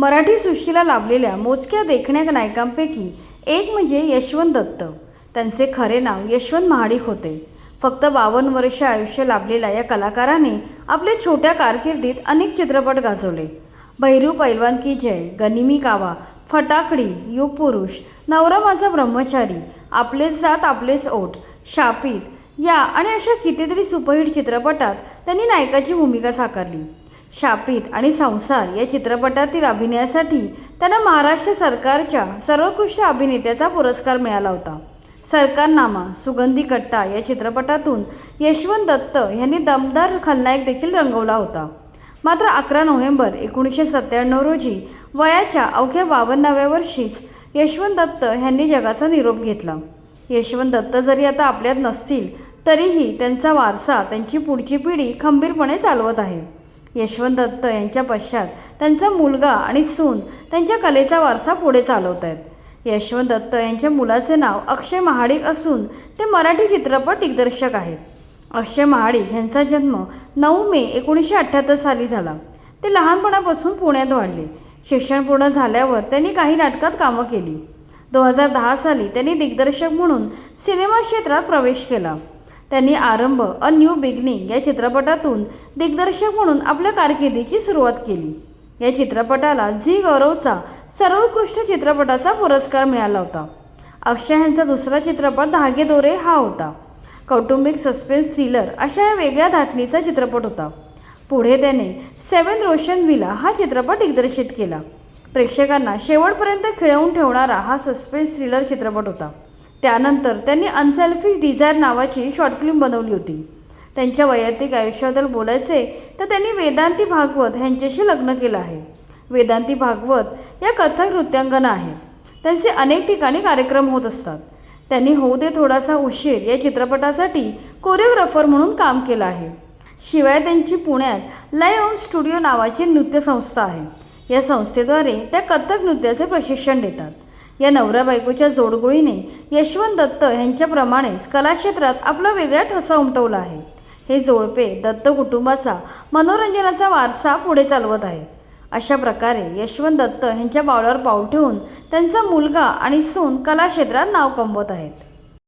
मराठी सृष्टीला लाभलेल्या मोजक्या देखण्या नायकांपैकी एक म्हणजे यशवंत दत्त. त्यांचे खरे नाव यशवंत महाडिक होते. फक्त बावन्न वर्ष आयुष्य लाभलेल्या या कलाकाराने आपल्या छोट्या कारकिर्दीत अनेक चित्रपट गाजवले. भैरू पैलवान की जय गनिमी कावा फटाकडी युग पुरुष नवरा माझा ब्रह्मचारी आपलेच जात आपलेच ओठ शापित या आणि अशा कितीतरी सुपरहिट चित्रपटात त्यांनी नायकाची भूमिका साकारली. शापित आणि संसार या चित्रपटातील अभिनयासाठी त्यांना महाराष्ट्र सरकारच्या सर्वोत्कृष्ट अभिनेत्याचा पुरस्कार मिळाला होता. सरकारनामा सुगंधी कट्टा या चित्रपटातून यशवंत दत्त यांनी दमदार खलनायक देखील रंगवला होता. मात्र अकरा नोव्हेंबर एकोणीसशे सत्त्याण्णव रोजी वयाच्या अवघ्या बावन्नाव्या वर्षीच यशवंत दत्त यांनी जगाचा निरोप घेतला. यशवंत दत्त जरी आता आपल्यात नसतील तरीही त्यांचा वारसा त्यांची पुढची पिढी खंबीरपणे चालवत आहे. यशवंत दत्त यांच्या पश्चात त्यांचा मुलगा आणि सून त्यांच्या कलेचा वारसा पुढे चालवत आहेत यशवंत दत्त यांच्या मुलाचे नाव अक्षय महाडिक असून ते मराठी चित्रपट दिग्दर्शक आहेत. अक्षय महाडिक यांचा जन्म नऊ मे एकोणीसशे अठ्ठ्याहत्तर साली झाला. ते लहानपणापासून पुण्यात वाढले. शिक्षण पूर्ण झाल्यावर त्यांनी काही नाटकात कामं केली. दोन हजार दहा साली त्यांनी दिग्दर्शक म्हणून सिनेमा क्षेत्रात प्रवेश केला. त्यांनी आरंभ अ न्यू बिगनिंग या चित्रपटातून दिग्दर्शक म्हणून आपल्या कारकिर्दीची सुरुवात केली. या चित्रपटाला झी गौरवचा सर्वोत्कृष्ट चित्रपटाचा पुरस्कार मिळाला होता. अक्षय यांचा दुसरा चित्रपट धागे दोरे हा होता. कौटुंबिक सस्पेन्स थ्रिलर अशा या वेगळ्या धाटणीचा चित्रपट होता. पुढे त्याने सेवन रोशन विला हा चित्रपट दिग्दर्शित केला. प्रेक्षकांना शेवटपर्यंत खिळवून ठेवणारा हा सस्पेन्स थ्रिलर चित्रपट होता. त्यानंतर त्यांनी अनसेल्फिश डिझायर नावाची शॉर्ट फिल्म बनवली होती. त्यांच्या वैयक्तिक आयुष्याबद्दल बोलायचे तर त्यांनी वेदांती भागवत ह्यांच्याशी लग्न केलं आहे. वेदांती भागवत या कथक नृत्यांगना आहेत. त्यांचे अनेक ठिकाणी कार्यक्रम होत असतात. त्यांनी होऊ दे थोडासा उशीर या चित्रपटासाठी कोरिओग्राफर म्हणून काम केलं आहे. शिवाय त्यांची पुण्यात लाईव्ह ऑन स्टुडिओ नावाची नृत्यसंस्था आहे. या संस्थेद्वारे त्या कथक नृत्याचे प्रशिक्षण देतात. या नवऱ्या बायकोच्या जोडगुळीने यशवंत दत्त यांच्याप्रमाणेच कलाक्षेत्रात आपला वेगळा ठसा उमटवला आहे. हे जोडपे दत्त कुटुंबाचा मनोरंजनाचा वारसा पुढे चालवत आहेत. अशा प्रकारे यशवंत दत्त यांच्या पावलावर पाऊल ठेवून त्यांचा मुलगा आणि सून कलाक्षेत्रात नाव कमवत आहेत.